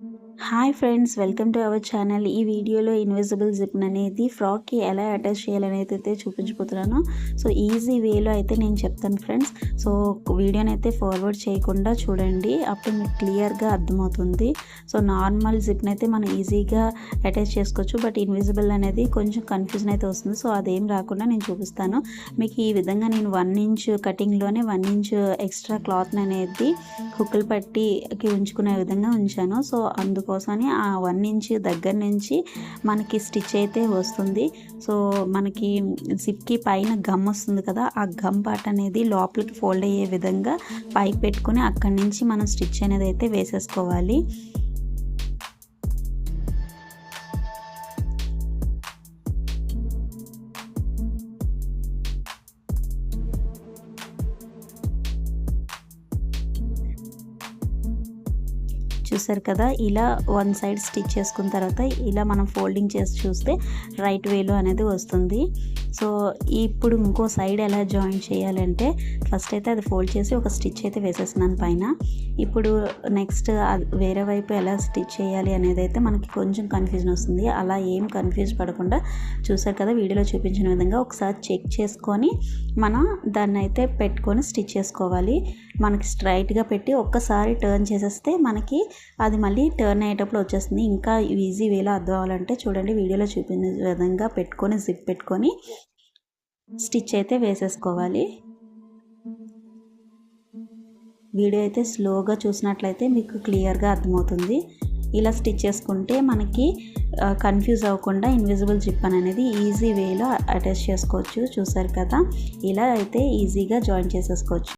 thank you hi friends welcome to our channel ఈ వీడియోలో invisible zip అనేది ఫ్రాక్కి ఎలా అటాచ్ చేయాలనేది అయితే చూపించబోతున్నాను. సో ఈజీ వేలో అయితే నేను చెప్తాను ఫ్రెండ్స్ సో వీడియోని అయితే ఫార్వర్డ్ చేయకుండా చూడండి. అప్పుడు మీకు క్లియర్గా అర్థమవుతుంది. సో నార్మల్ జిప్ని అయితే మనం ఈజీగా అటాచ్ చేసుకోవచ్చు. బట్ ఇన్విజిబుల్ అనేది కొంచెం కన్ఫ్యూజన్ అయితే వస్తుంది. సో అదేం రాకుండా నేను చూపిస్తాను. మీకు ఈ విధంగా నేను వన్ ఇంచ్ కటింగ్లోనే వన్ ఇంచ్ ఎక్స్ట్రా క్లాత్ అనేది హుక్కులు పట్టికి ఉంచుకునే విధంగా ఉంచాను. సో అందుకు కోసమని ఆ వన్ ఇంచ్ దగ్గర నుంచి మనకి స్టిచ్ అయితే వస్తుంది. సో మనకి సిప్కి పైన గమ్ వస్తుంది కదా ఆ గమ్ పార్ట్ అనేది లోపలికి ఫోల్డ్ అయ్యే విధంగా పైకి పెట్టుకుని అక్కడి నుంచి మనం స్టిచ్ అనేది అయితే వేసేసుకోవాలి. చూసారు కదా ఇలా వన్ సైడ్ స్టిచ్ చేసుకున్న తర్వాత ఇలా మనం ఫోల్డింగ్ చేసి చూస్తే రైట్ వేలో అనేది వస్తుంది. సో ఇప్పుడు ఇంకో సైడ్ ఎలా జాయిన్ చేయాలంటే ఫస్ట్ అయితే అది ఫోల్డ్ చేసి ఒక స్టిచ్ అయితే వేసేసినాను పైన. ఇప్పుడు నెక్స్ట్ వేరే వైపు ఎలా స్టిచ్ చేయాలి అనేది అయితే మనకి కొంచెం కన్ఫ్యూజన్ వస్తుంది. అలా ఏం కన్ఫ్యూజ్ పడకుండా చూసారు కదా వీడియోలో చూపించిన విధంగా ఒకసారి చెక్ చేసుకొని మనం దాన్ని అయితే పెట్టుకొని స్టిచ్ చేసుకోవాలి. మనకి స్ట్రైట్గా పెట్టి ఒక్కసారి టర్న్ చేసేస్తే మనకి అది మళ్ళీ టర్న్ అయ్యేటప్పుడు వచ్చేస్తుంది. ఇంకా ఈజీ వేలో అర్థం అవ్వాలంటే చూడండి వీడియోలో చూపించిన విధంగా పెట్టుకొని జిప్ పెట్టుకొని స్టిచ్ అయితే వేసేసుకోవాలి. వీడియో అయితే స్లోగా చూసినట్లయితే మీకు క్లియర్గా అర్థమవుతుంది. ఇలా స్టిచ్ చేసుకుంటే మనకి కన్ఫ్యూజ్ అవ్వకుండా ఇన్విజిబుల్ జిప్ అనేది ఈజీ వేలో అటాచ్ చేసుకోవచ్చు. చూసారు కదా? ఇలా అయితే ఈజీగా జాయిన్ చేసేసుకోవచ్చు.